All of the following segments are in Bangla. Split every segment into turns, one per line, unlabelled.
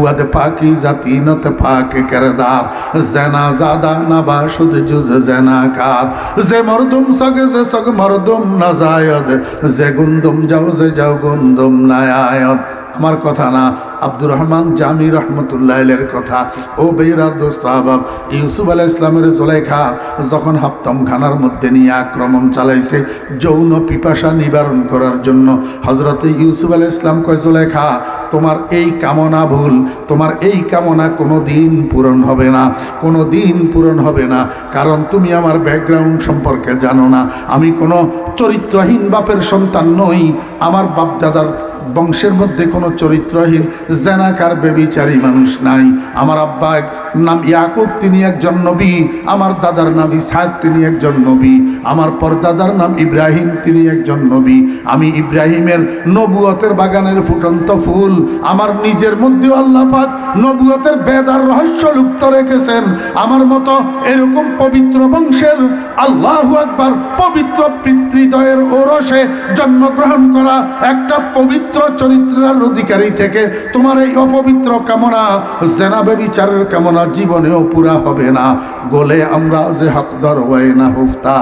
হুয়াদ পাকি জাতি নত পাক কেরদার। জেনা জাদা না বা শুধ জুজ জেনাকার যে মরদুম সগে, যে সগ মরদুম না জায়দ যে গুন্দুম যাও, যে যাও গুন্দুম না আয়দ। আমার কথা না আব্দুর রহমান জামি রহমতুল্লাহের কথা। ও বেইরা দোস্ত আবাব, ইউসুফ আলাহ ইসলামের জোলেখা যখন হাপ্তম খানার মধ্যে নিয়ে আক্রমণ চালাইছে, যৌন পিপাসা নিবারণ করার জন্য হজরতে ইউসুফ আলাহ ইসলাম কয় জোলেখা তোমার এই কামনা ভুল, তোমার এই কামনা কোনো দিন পূরণ হবে না কোনো দিন পূরণ হবে না, কারণ তুমি আমার ব্যাকগ্রাউন্ড সম্পর্কে জানো না। আমি কোনো চরিত্রহীন বাপের সন্তান নই, আমার বাপদাদার বংশের মধ্যে কোনো চরিত্রহীন, জেনাকার, বেবিচারী মানুষ নাই। আমার আব্বা নাম ইয়াকুব, তিনি একজন নবী। আমার দাদার নাম ইসহাক, তিনি একজন নবী। আমার পরদাদার নাম ইব্রাহিম, তিনি একজন নবী। আমি ইব্রাহিমের নবুয়তের বাগানের ফুটন্ত ফুল। আমার নিজের মধ্যেও আল্লাহ পাক নবুয়তের বেদার রহস্য লুপ্ত রেখেছেন। আমার মতো এরকম পবিত্র বংশের আল্লাহ আকবার পবিত্র পিতৃদয়ের ওরসে জন্মগ্রহণ করা একটা পবিত্র চরিত্রের অধিকারী থেকে তোমার এই অপবিত্র কামনা জেনাবে বিচারের কামনা জীবনেও পুরা হবে না। গোলে আমরা যে হকদর হয় না হুফতা,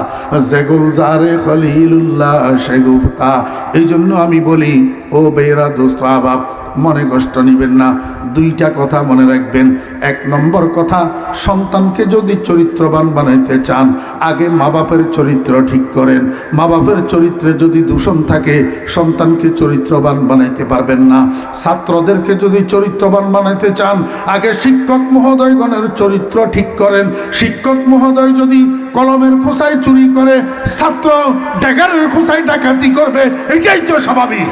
যে গুলজারে খলিলুল্লাহ সে গুফতা। এই জন্য আমি বলি, ও বেরা দোস্ত আবাব মনে কষ্ট নিবেন না। দুইটা কথা মনে রাখবেন। এক নম্বর কথা, সন্তানকে যদি চরিত্রবান বানাইতে চান, আগে মা বাপের চরিত্র ঠিক করেন। মা বাপের চরিত্রে যদি দূষণ থাকে, সন্তানকে চরিত্রবান বানাইতে পারবেন না। ছাত্রদেরকে যদি চরিত্রবান বানাইতে চান, আগে শিক্ষক মহোদয়গণের চরিত্র ঠিক করেন। শিক্ষক মহোদয় যদি কলমের খোসায় চুরি করে, ছাত্র ড্যাগারের খোসায় ডাকাতি করবে, এটাই তো স্বাভাবিক।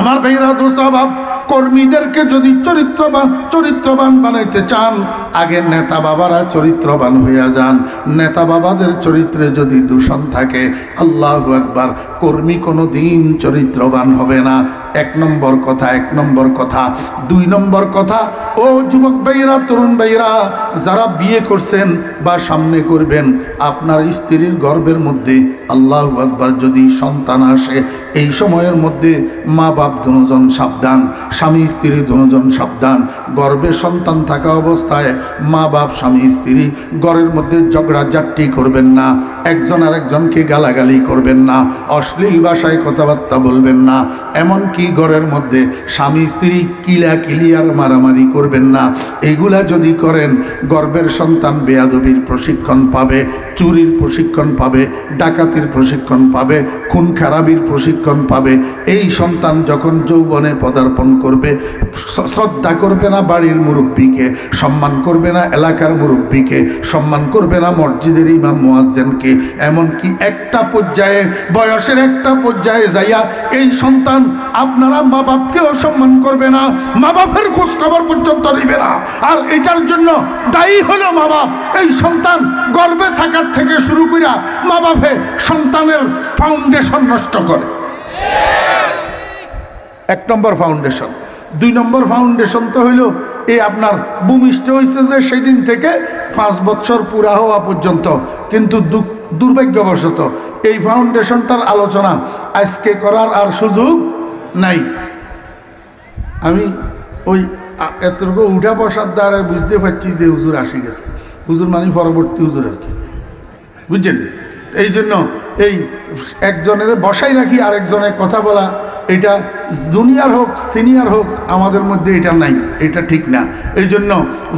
আমার ভাইরা দোস্ত অভাব কর্মীদেরকে যদি চরিত্রবান চরিত্রবান বানাইতে চান, আগে নেতা বাবারা চরিত্রবান হইয়া যান। নেতা বাবাদের চরিত্রে যদি দূষণ থাকে, আল্লাহ একবার কর্মী কোনো দিন চরিত্রবান হবে না। এক নম্বর কথা, এক নম্বর কথা। দুই নম্বর কথা ও যুবক ভাইরা তরুণ ভাইরা যারা বিয়ে করছেন বা সামনে করবেন, আপনার স্ত্রীর গর্বের মধ্যে আল্লাহ একবার যদি সন্তান আসে, এই সময়ের মধ্যে মা বাপ দুজন সাবধান, স্বামী স্ত্রী দুজন সাবধান। গর্বে সন্তান থাকা অবস্থায় মা বাপ স্বামী স্ত্রী ঘরের মধ্যে ঝগড়া জাট্টি করবেন না, একজন আর একজনকে গালাগালি করবেন না, অশ্লীল ভাষায় কথাবার্তা বলবেন না। এমনকি ঘরের মধ্যে স্বামী স্ত্রী কিলা কিলিয়ার মারামারি করবেন না। এগুলা যদি করেন, গর্বের সন্তান বেয়াদবির প্রশিক্ষণ পাবে, চুরির প্রশিক্ষণ পাবে, ডাকাতির প্রশিক্ষণ পাবে, খুন খারাপির প্রশিক্ষণ পাবে। এই সন্তান যখন যৌবনে পদার্পণ করবে শ্রদ্ধা করবে না বাড়ির মুরব্বীকে, সম্মান করবে না এলাকার মুরব্বীকে, সম্মান করবে না মসজিদের ইমাম মুয়াজ্জেনকে, এমনকি একটা পর্যায়ে, বয়সের একটা পর্যায়ে যাইয়া এই সন্তান আপনারা মা বাপকেও সম্মান করবে না। মা বাপের খোঁজ খবর পর্যন্ত নিবে না। আর এটার জন্য দায়ী হলো মা বাপ। এই সন্তান গর্বে থাকার থেকে শুরু করিয়া মা বাপে সন্তানের ফাউন্ডেশন নষ্ট করে। এক নম্বর ফাউন্ডেশন দুই নম্বর ফাউন্ডেশন তো হইল এই আপনার ভূমিষ্ঠ হয়েছে যে সেদিন থেকে পাঁচ বছর পুরা হওয়া পর্যন্ত। কিন্তু দুর্ভাগ্যবশত এই ফাউন্ডেশনটার আলোচনা আজকে করার আর সুযোগ নাই। আমি ওই এতটুকু উঠা বসার দ্বারা বুঝতে পারছি যে হুজুর আসি গেছে। হুজুর মানে পরবর্তী হুজুর আর কি। বুঝছেন? এই জন্য এই একজনের বসাই রাখি, আরেকজনের কথা বলা, এটা জুনিয়র হোক, সিনিয়র হোক, আমাদের মধ্যে এটা নাই, এটা ঠিক না। এই জন্য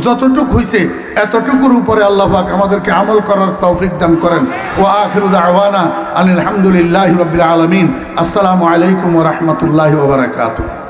যতটুক হয়েছে এতটুকুর উপরে আল্লাহ পাক আমাদেরকে আমল করার তৌফিক দান করেন। ও আখিরুদ আওয়ানা আনিল আলহামদুলিল্লাহ রবিল আলমিন। আসসালামু আলাইকুম রহমতুল্লাহ ওবরাকাতুহ